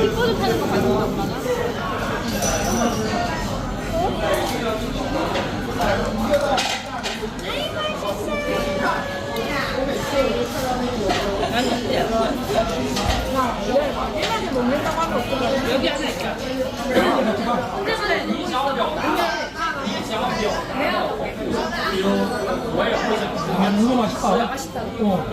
킥보드 타는 거 봤어, 엄마가? 여기 하나 있다. 아, 이거 맛있다. 맛있다. 어.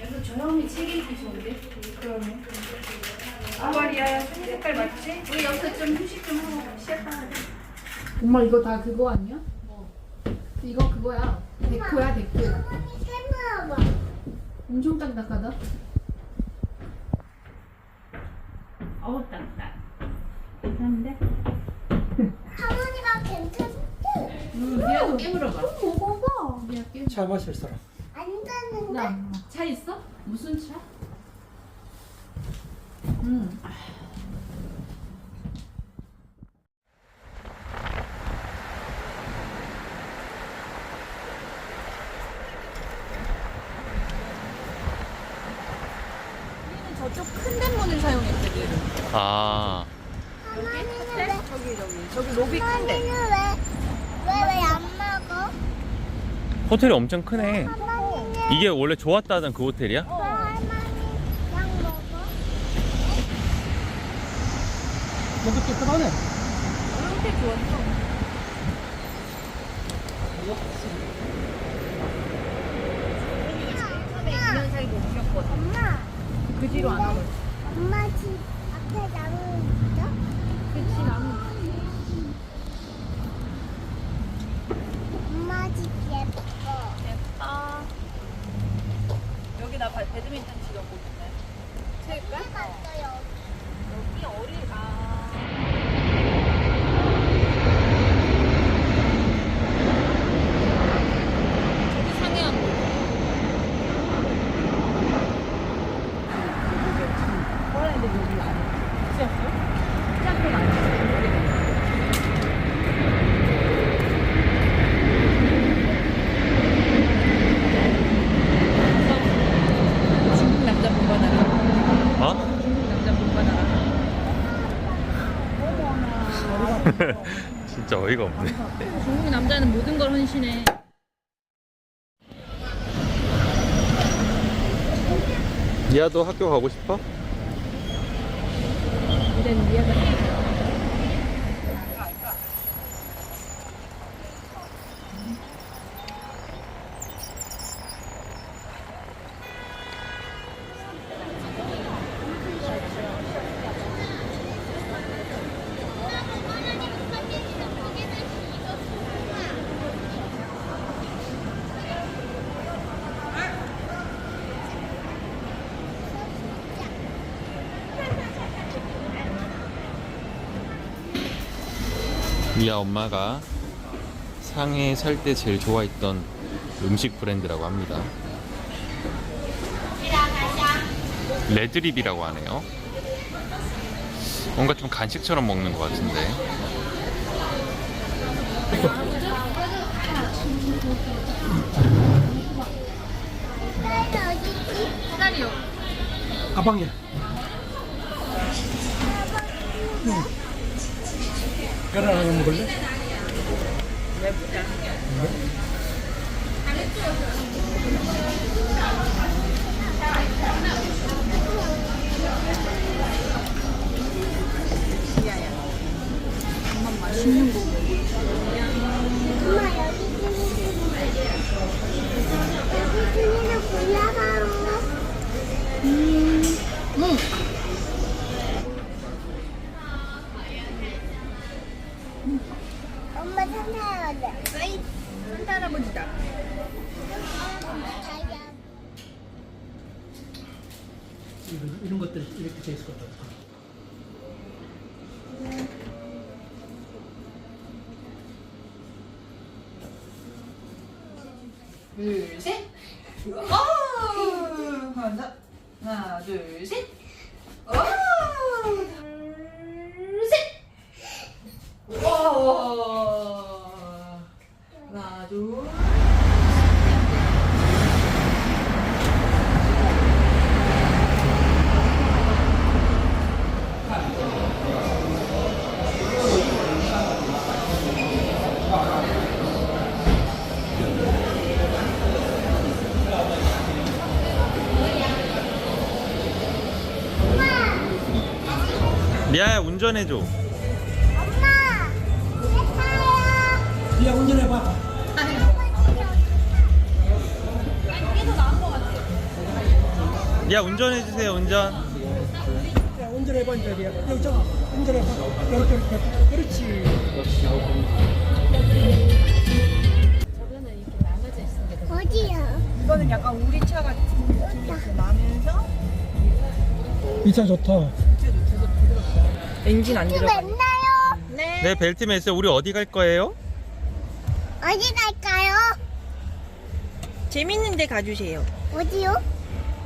여기서 저놈이 책이 있으신데 그러네. 아 말이야 색 색깔 맞지? 우리 여기서 좀 휴식 좀 하고 시작하자. 엄마 이거 다 그거 아니야? 이거 그거야. 데코야 데코. 엄청 딱딱하다. 어우 딱딱. 괜찮은데? 할머니가 괜찮대. 미아도 깨물어봐. 먹어봐. 미아 깨. 차 마실 사람. 안 되는데? 나차 있어? 무슨 차? 음. 저쪽 큰 대문을 사용했거든. 아, 저기 저기 저기 로비 큰데. 할머니는 왜? 왜 왜 안 먹어? 호텔이 엄청 크네. 이게 원래 좋았다던 그 호텔이야? 먹어? 너도 깨끗하네. 호텔 좋았어. 처음에 2년 살고 오셨거든. 엄마, 그 뒤로 안 와봤어. 엄마 집 앞에 나무 있어? 그치 나무. 엄마 집 예뻐. 예뻐. 여기 나 바- 배드민턴 치던 곳인데. 칠까? 갔어요. 여기 어리 아. 저기 상해안 거. 원래 근데 여기 안 해. 시작도? 시작도 안 해. 중국 남자 본받아라. 어? 중국 남자 본받아라. 진짜 어이가 없네. 중국 남자는 모든 걸 헌신해. 미아도 학교 가고 싶어? 이런 미아가. 미아 엄마가 상해 살 때 제일 좋아했던 음식 브랜드라고 합니다. 레드립이라고 하네요. 뭔가 좀 간식처럼 먹는 것 같은데. 가방에. 응. 계란 둘, 셋. 어! 하나, 하나, 둘, 셋. 운전해줘. 엄마. 리아 운전해봐. 리아 운전해주세요 운전. 자, 운전해봐, 이제 리아. 여기 좀 운전해봐. 이렇게, 이렇게. 그렇지. 어디야? 이거는 약간 우리 차 같은 느낌이 이렇게 나면서 이 차 좋다. 엔진 안 들어가. 맨나요? 네. 네 벨트 매스 우리 어디 갈 거예요? 어디 갈까요? 재밌는 데 가주세요. 어디요?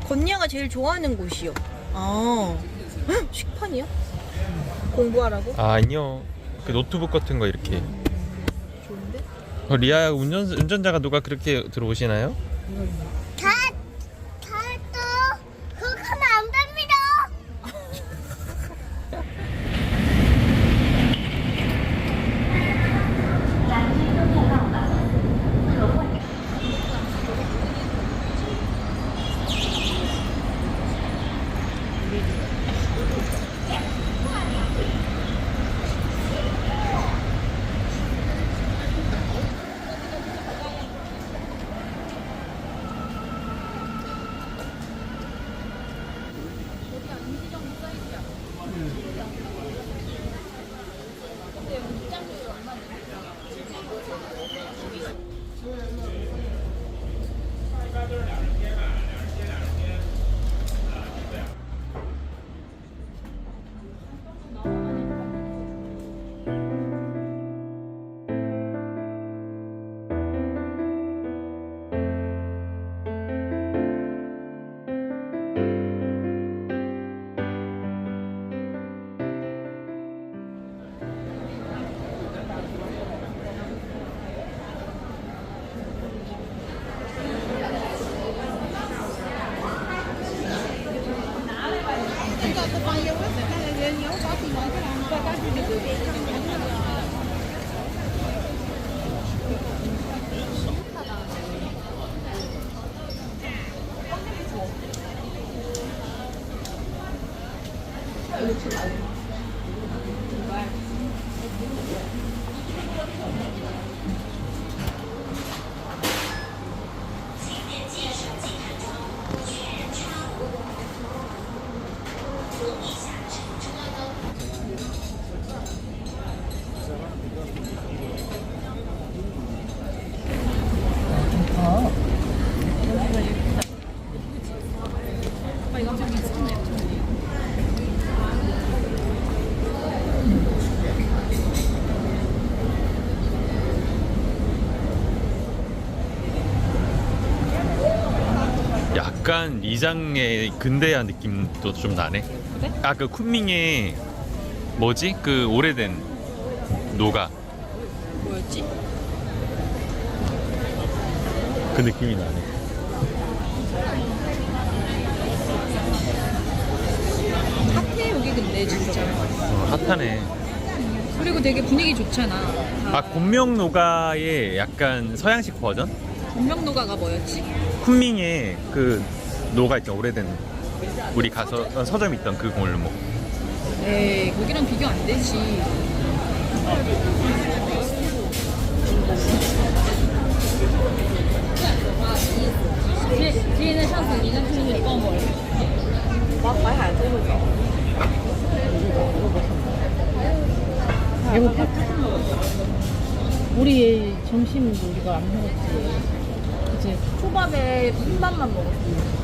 건녀가 제일 좋아하는 곳이요. 아, 헉, 식판이요? 공부하라고? 아, 아니요. 그 노트북 같은 거 이렇게. 좋은데? 어, 리아 운전 운전자가 누가 그렇게 들어오시나요? 다, 他就出来了。 약간 이장의 근대화 느낌도 좀 나네. 그래? 아그 쿤밍의 뭐지? 그 오래된 노가 뭐였지? 그 느낌이 나네. 핫해 여기 근데 진짜. 어, 핫하네. 그리고 되게 분위기 좋잖아. 아 곤명 노가의 약간 서양식 버전? 분명노가가 뭐였지? 쿤밍의 그 노가 있던 오래된 우리 가서 어, 서점 있던 그 골목. 에이 거기랑 비교 안 되지. 배고파? 우리 점심도 우리가 안 먹었지. 그치? 초밥에 흰밥만 먹었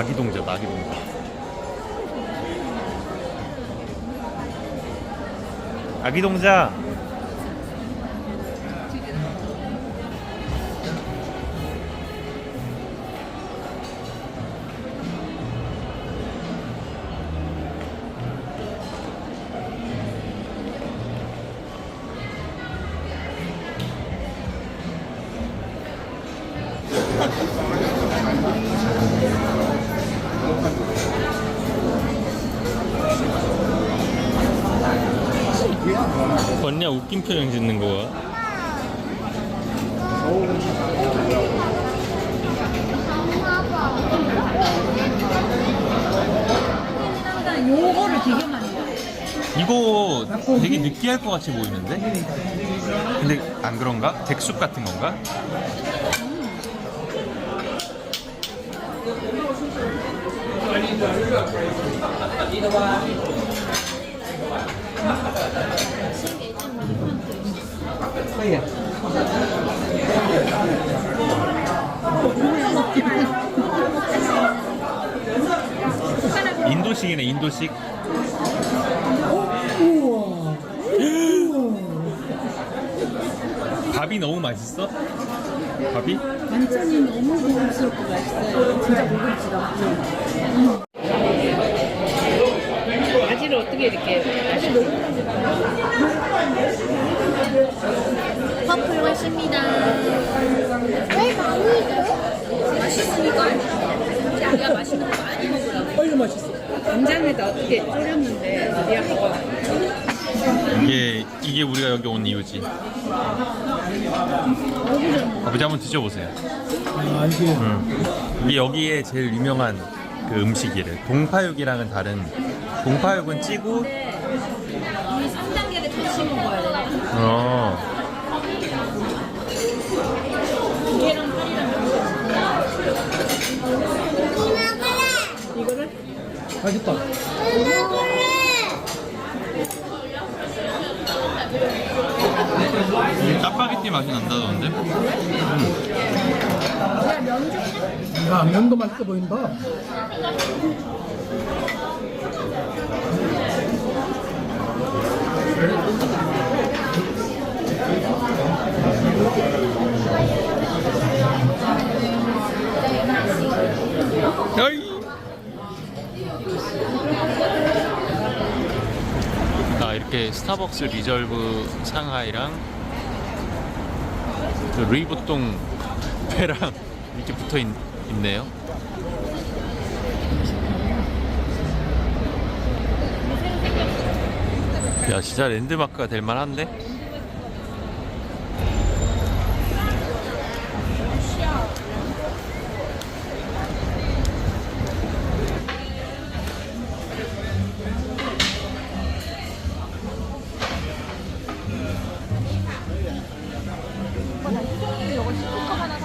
아기 동자, 아기 동자. 아기 동자. 웃긴 표정 짓는 거야. 항상 요거를 되게 많이 해요. 이거 되게 느끼할 것 같이 보이는데? 근데 안 그런가? 백숙 같은 건가? 인도식이네 인도식 우와. 밥이 너무 맛있어? 밥이? 완전히 너무 고급스럽고 맛있어요. 진짜 고급지다. 바지를 어떻게 이렇게 퍼플 왔습니다. 왜 많이 줘? 맛있으니까 우리가 맛있는 거 많이 먹으라고. 얼마 맛있어? 간장에다 어떻게 졸였는데 우리가 이게 이게 우리가 여기 온 이유지 아버지 한번 드셔보세요 아, 이게. 음. 이게 여기에 제일 유명한 그 음식이래 동파육이랑은 다른 동파육은 찌고 이 3단계를 같이 먹어야 돼. 어. 두개랑 파리랑 이거를 맛있다. 짜파게티 맛이 난다던데? 야, 면도 맛있어 보인다. 어이. 아 이렇게 스타벅스 리절브 상하이랑 그 루이보통 회랑 이렇게 붙어 있, 있네요. 야 진짜 랜드마크가 될 만한데? 号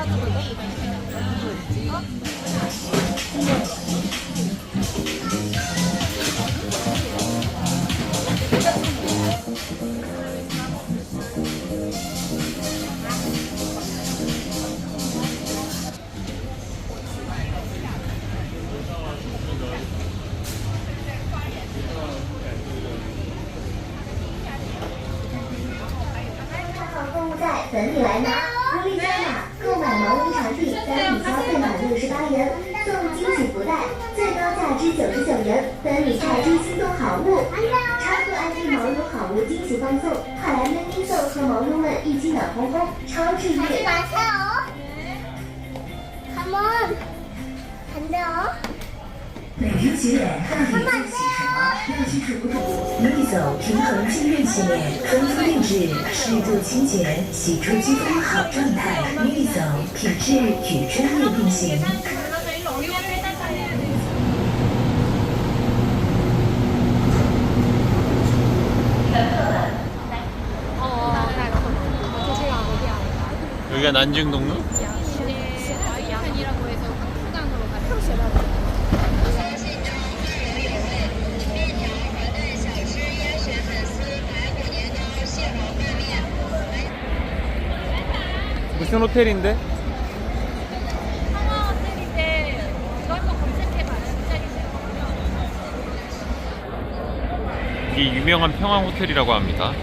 八元，送惊喜福袋，最高价值九十九元，等你拆出心动好物！超酷安利毛绒好物惊喜放送，快来 Miniso 和毛绒们一起暖烘烘，超治愈！ 하지 마세요. Come on. 안 돼요. 每天洗脸，让你更洗滑，让基础不肿。Miniso 平衡净润系列，专夫定制，适度清洁，洗出肌肤好状态。Miniso 品质与专业并行。 여기가 난징동로? 무슨 호텔인데? 하나 호텔인데 이것도 검색해봐요 진짜 이게 유명한 평화 호텔이라고 합니다.